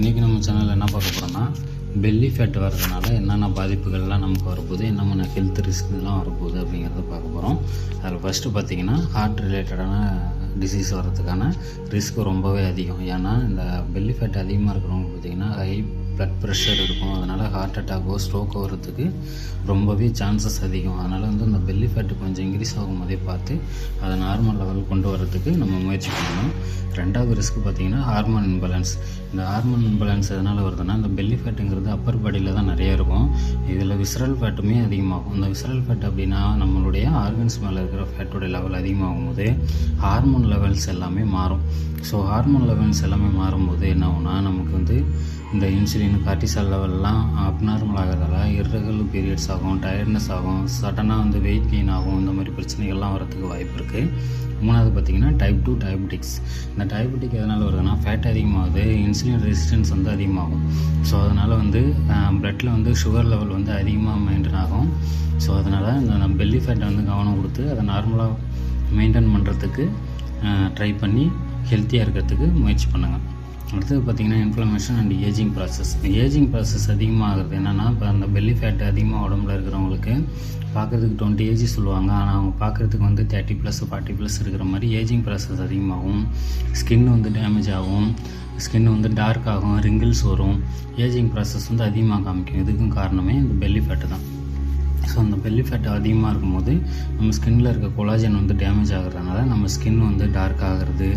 இன்றைக்கி நம்ம சேனலில் என்ன பார்க்க போகிறோம்னா பெல்லி ஃபேட் வர்றதுனால என்னென்ன பாதிப்புகள்லாம் நமக்கு வரப்போகுது என்னென்ன ஹெல்த் ரிஸ்க்லாம் வரப்போகுது அப்படிங்கிறத பார்க்க போகிறோம் அதில் ஃபஸ்ட்டு பார்த்தீங்கன்னா ஹார்ட் ரிலேட்டடான டிசீஸ் வர்றதுக்கான ரிஸ்க் ரொம்பவே அதிகம். ஏன்னா இந்த பெல்லி ஃபேட் அதிகமாக இருக்கிறவங்க பார்த்தீங்கன்னா ஹை ப்ளட் ப்ரெஷர் இருக்கும். அதனால் ஹார்ட் அட்டாக்கோ ஸ்ட்ரோக்கோ வர்றதுக்கு ரொம்பவே சான்சஸ் அதிகம். அதனால் வந்து இந்த பெல்லி ஃபேட்டு கொஞ்சம் இன்க்ரீஸ் ஆகும் போதே பார்த்து அதை நார்மல் லெவல் கொண்டு வரதுக்கு நம்ம முயற்சி பண்ணணும். ரெண்டாவது ரிஸ்க் பார்த்தீங்கன்னா ஹார்மோன் இன்பேலன்ஸ் இந்த ஹார்மோன் இன்பேலன்ஸ் எதனால் வருதுன்னா இந்த பெல்லி ஃபேட்டுங்கிறது அப்பர் பாடியில் தான் நிறைய இருக்கும். இதில் விசரல் ஃபேட்டுமே அதிகமாகும். இந்த விசரல் ஃபேட் அப்படின்னா நம்மளுடைய ஆர்கன்ஸ் மேலே இருக்கிற ஃபேட்டோட லெவல் அதிகமாகும் போது ஹார்மோன் லெவல்ஸ் எல்லாமே மாறும். ஸோ ஹார்மோன் லெவல்ஸ் எல்லாமே மாறும்போது என்ன ஆகும்னா நமக்கு வந்து இந்த இன்சுலின் கார்டிசால் லெவல்லாம் அப்நார்மல் ஆகிறதால இரகுலர் பீரியட்ஸ் ஆகும் டயர்ட்னஸ் ஆகும் சடனாக வந்து வெயிட் கெயின் ஆகும் இந்த மாதிரி பிரச்சனைகள்லாம் வரதுக்கு வாய்ப்பு இருக்குது மூணாவது பார்த்தீங்கன்னா டைப் டூ டயபெட்டிக்ஸ் இந்த டயபெட்டிக் எதனால் வருதுன்னா ஃபேட் அதிகமாகுது இன்சுலின் ரெசிஸ்டன்ஸ் வந்து அதிகமாகும். ஸோ அதனால் வந்து ப்ளட்டில் வந்து சுகர் லெவல் வந்து அதிகமாக மெயின்டைன் ஆகும். ஸோ அதனால் இந்த பெல்லி ஃபேட்டை வந்து கவனம் கொடுத்து அதை நார்மலாக மெயின்டைன் பண்ணுறதுக்கு ட்ரை பண்ணி ஹெல்த்தியாக இருக்கிறதுக்கு முயற்சி பண்ணுங்கள் அடுத்தது பார்த்திங்கன்னா inflammation and aging process aging process அதிகமாகிறது என்னென்னா இப்போ அந்த பெல்லி ஃபேட் அதிகமாக உடம்புல இருக்கிறவங்களுக்கு பார்க்குறதுக்கு டுவெண்ட்டி ஏஜ் சொல்லுவாங்க. ஆனால் அவங்க பார்க்குறதுக்கு வந்து தேர்ட்டி ப்ளஸ் ஃபார்ட்டி ப்ளஸ் இருக்கிற மாதிரி ஏஜிங் ப்ராசஸ் அதிகமாகும். ஸ்கின் வந்து டேமேஜ் ஆகும். ஸ்கின் வந்து டார்க் ஆகும். ரிங்கிள்ஸ் வரும். ஏஜிங் ப்ராசஸ் வந்து அதிகமாக காமிக்கும். இதுக்கும் காரணமே இந்த பெல்லி ஃபேட்டு தான். ஸோ அந்த பெல்லி ஃபேட் அதிகமாக இருக்கும்போது நம்ம ஸ்கின்னில் இருக்க கொலாஜன் வந்து டேமேஜ் ஆகிறதுனால நம்ம ஸ்கின் வந்து டார்க் ஆகிறது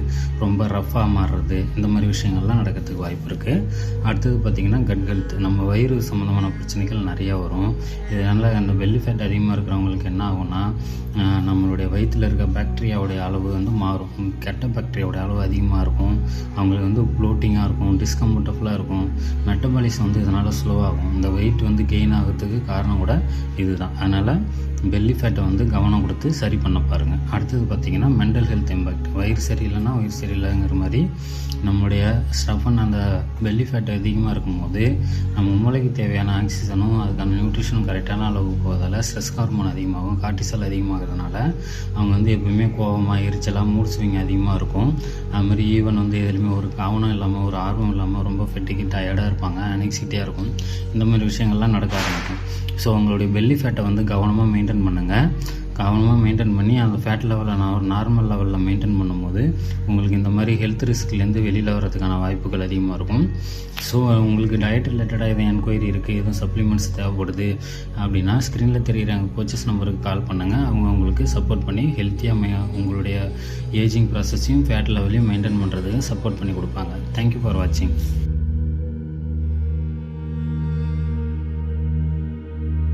ரொம்ப ரஃப்பாக மாறுறது இந்த மாதிரி விஷயங்கள்லாம் நடக்கிறதுக்கு வாய்ப்பு இருக்குது அடுத்தது பார்த்திங்கன்னா கட் ஹெல்த் நம்ம வயிறு சம்மந்தமான பிரச்சனைகள் நிறையா வரும். இதனால் அந்த பெல்லி ஃபேட் அதிகமாக இருக்கிறவங்களுக்கு என்ன ஆகும்னா நம்மளுடைய வயிற்றில் இருக்க பாக்டீரியாவுடைய அளவு வந்து மாறும். கெட்ட பாக்டீரியாவோட அளவு அதிகமாக இருக்கும். அவங்களுக்கு வந்து ப்ளோட்டிங்காக இருக்கும் டிஸ்கம்ஃபர்டபுளாக இருக்கும். மெட்டபாலிசம் வந்து இதனால் ஸ்லோவாகும் இந்த வெயிட் வந்து கெயின் ஆகிறதுக்கு காரணம் கூட இதுதான். அதனால் பெல்லி ஃபேட்டை வந்து கவனம் கொடுத்து சரி பண்ண பாருங்கள் அடுத்தது பார்த்திங்கன்னா மென்டல் ஹெல்த் இம்பேக்ட் வயிறு சரியில்லைன்னா வயிறு சரியில்லைங்கிற மாதிரி நம்மளுடைய ஸ்டஃபன் அந்த பெல்லி ஃபேட் அதிகமாக இருக்கும்போது நம்ம மூளைக்கு தேவையான ஆக்சிஜனும் அதுக்கான நியூட்ரிஷனும் கரெக்டான அளவுக்கு போவதால் ஸ்ட்ரெஸ் ஹார்மோன் அதிகமாகும் கார்டிசல் அதிகமாகிறதுனால அவங்க வந்து எப்பவுமே கோபமாக எரிச்சலாக மூட் ஸ்விங் அதிகமாக இருக்கும். அது மாதிரி ஈவன் வந்து எதுலையுமே ஒரு கவனம் இல்லாமல் ஒரு ஆர்வம் இல்லாமல் ரொம்ப ஃபெட்டிக்கு டயர்டாக இருப்பாங்க அனெக்சிட்டியாக இருக்கும். இந்த மாதிரி விஷயங்கள்லாம் நடக்க ஆரம்பிக்கும். ஸோ உங்களுடைய பெல்லி ஃபேட்டை வந்து கவனமாக மெயின்டைன் பண்ணுங்கள் கவனமாக மெயின்டைன் பண்ணி அந்த ஃபேட் லெவலை நான் ஒரு நார்மல் லெவலில் மெயின்டைன் பண்ணும்போது உங்களுக்கு இந்த மாதிரி ஹெல்த் ரிஸ்க்லேருந்து வெளியில் வரதுக்கான வாய்ப்புகள் அதிகமாக இருக்கும். ஸோ உங்களுக்கு டயட் ரிலேட்டடாக எதுவும் என்கொயரி இருக்குது எதுவும் சப்ளிமெண்ட்ஸ் தேவைப்படுது அப்படின்னா ஸ்க்ரீனில் தெரிகிற எங்கள் கோச்சஸ் நம்பருக்கு கால் பண்ணுங்கள் அவங்க உங்களுக்கு சப்போர்ட் பண்ணி ஹெல்த்தியாக மே உங்களுடைய ஏஜிங் ப்ராசஸையும் ஃபேட் லெவலையும் மெயின்டைன் பண்ணுறதுக்கு சப்போர்ட் பண்ணி கொடுப்பாங்க. தேங்க்யூ ஃபார் வாட்சிங்